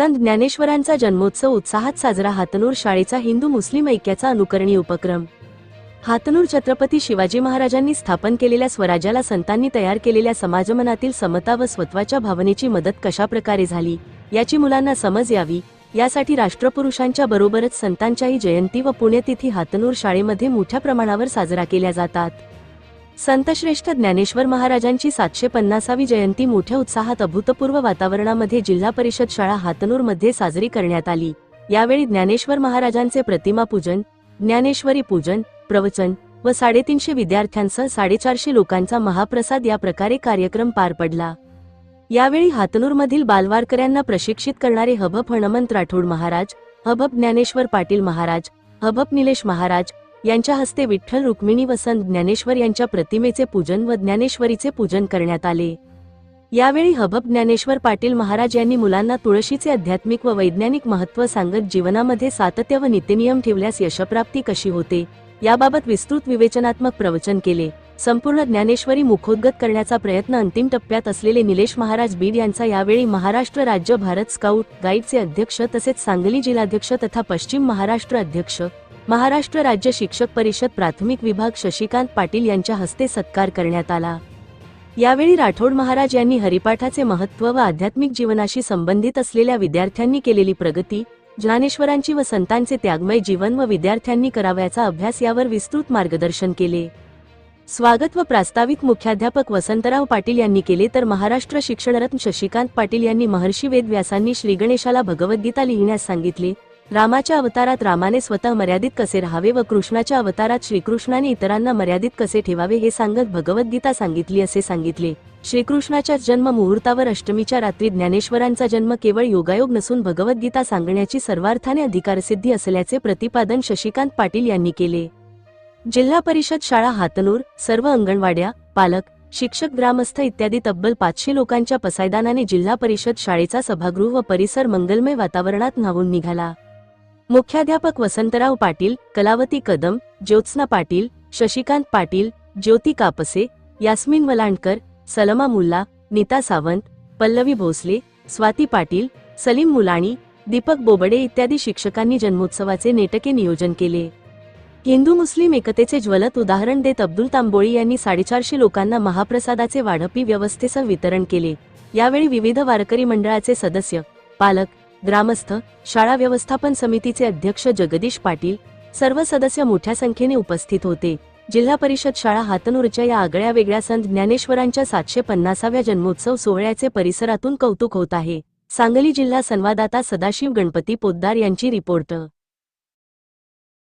संत ज्ञानेश्वरांचा जन्मोत्सव उत्साहात साजरा हातनूर शाळेचा हिंदू मुस्लिम ऐक्याचा अनुकरणीय उपक्रम. हातनूर छत्रपती शिवाजी महाराजांनी स्थापन केलेल्या स्वराज्याला संतांनी तयार केलेल्या समाजमनातील समता व स्वत्वाच्या भावनेची मदत कशाप्रकारे झाली याची मुलांना समज यावी यासाठी राष्ट्रपुरुषांच्या बरोबरच संतांच्याही जयंती व पुण्यतिथी हातनूर शाळेमध्ये मोठ्या प्रमाणावर साजरा केल्या जातात. संतश्रेष्ठ ज्ञानेश्वर महाराजांची सातशे पन्नासावी जयंती मोठ्या उत्साहात अभूतपूर्व वातावरणामध्ये जिल्हा परिषद शाळा हातनूरमध्ये साजरी करण्यात आली. यावेळी ज्ञानेश्वर महाराजांचे प्रतिमा पूजन ज्ञानेश्वरी पूजन प्रवचन व साडेतीनशे विद्यार्थ्यांसह साडेचारशे लोकांचा महाप्रसाद या प्रकारे कार्यक्रम पार पडला. यावेळी हातनूरमधील बालवारकऱ्यांना प्रशिक्षित करणारे हबप हणमंत राठोड महाराज हबप ज्ञानेश्वर पाटील महाराज हबप निलेश महाराज यांच्या हस्ते विठ्ठल रुक्मिणी व ज्ञानेश्वर यांच्या प्रतिमेचे पूजन व ज्ञानेश्वरीचे पूजन करण्यात आले. यावेळी हबब ज्ञानेश्वर पाटील महाराज यांनी मुलांना तुळशीचे आध्यात्मिक व वैज्ञानिक महत्त्व सांगत जीवनामध्ये सातत्य व नित्यनियम ठेवल्यास यशप्राप्ती कशी होते याबाबत विस्तृत विवेचनात्मक प्रवचन केले. संपूर्ण ज्ञानेश्वरी मुखोद्गत करण्याचा प्रयत्न अंतिम टप्प्यात असलेले निलेश महाराज बीड यांचा यावेळी महाराष्ट्र राज्य भारत स्काउट गाईडचे अध्यक्ष तसेच सांगली जिल्हाध्यक्ष तथा पश्चिम महाराष्ट्र अध्यक्ष महाराष्ट्र राज्य शिक्षक परिषद प्राथमिक विभाग शशिकांत पाटील यांच्या हस्ते सत्कार करण्यात आला. यावेळी राठोड महाराज यांनी हरिपाठाचे महत्त्व व आध्यात्मिक जीवनाशी संबंधित असलेल्या विद्यार्थ्यांनी केलेली प्रगती ज्ञानेश्वरांची व संतांचे त्यागमय जीवन व विद्यार्थ्यांनी करावयाचा अभ्यास यावर विस्तृत मार्गदर्शन केले. स्वागत व प्रास्ताविक मुख्याध्यापक वसंतराव पाटील यांनी केले तर महाराष्ट्र शिक्षणरत्न शशिकांत पाटील यांनी महर्षी वेदव्यासांनी श्रीगणेशाला भगवद्गीता लिहिण्यास सांगितले रामाच्या अवतारात रामाने स्वतः मर्यादित कसे राहावे व कृष्णाच्या अवतारात श्रीकृष्णाने इतरांना मर्यादित कसे ठेवावे हे सांगत भगवद्गीता सांगितली असे सांगितले. श्रीकृष्णाच्या जन्म मुहूर्तावर अष्टमीच्या रात्री ज्ञानेश्वरांचा जन्म केवळ योगायोग नसून भगवद्गीता सांगण्याची सर्वार्थाने अधिकारसिद्धी असल्याचे प्रतिपादन शशिकांत पाटील यांनी केले. जिल्हा परिषद शाळा हातनूर सर्व अंगणवाड्या पालक शिक्षक ग्रामस्थ इत्यादी तब्बल पाचशे लोकांच्या पसायदानाने जिल्हा परिषद शाळेचा सभागृह व परिसर मंगलमय वातावरणात न्हावून निघाला. मुख्याध्यापक वसंतराव पाटील कलावती कदम ज्योत्स्ना पाटील शशिकांत पाटील ज्योती कापसे यास्मिन वलांडकर सलमा मुल्ला नीता सावंत पल्लवी भोसले स्वाती पाटील सलीम मुलाणी दीपक बोबडे इत्यादी शिक्षकांनी जन्मोत्सवाचे नेटके नियोजन केले. हिंदू मुस्लिम एकतेचे ज्वलत उदाहरण देत अब्दुल तांबोळी यांनी साडेचारशे लोकांना महाप्रसादाचे वाढपी व्यवस्थेसह वितरण केले. यावेळी विविध वारकरी मंडळाचे सदस्य पालक ग्रामस्थ शाळा व्यवस्थापन समितीचे अध्यक्ष जगदीश पाटील सर्व सदस्य मोठ्या संख्येने उपस्थित होते. जिल्हा परिषद शाळा हातनूरच्या या आगळ्या वेगळ्या संत ज्ञानेश्वरांच्या सातशे पन्नासाव्या जन्मोत्सव सोहळ्याचे परिसरातून कौतुक होत आहे. सांगली जिल्हा संवाददाता सदाशिव गणपती पोद्दार यांची रिपोर्ट.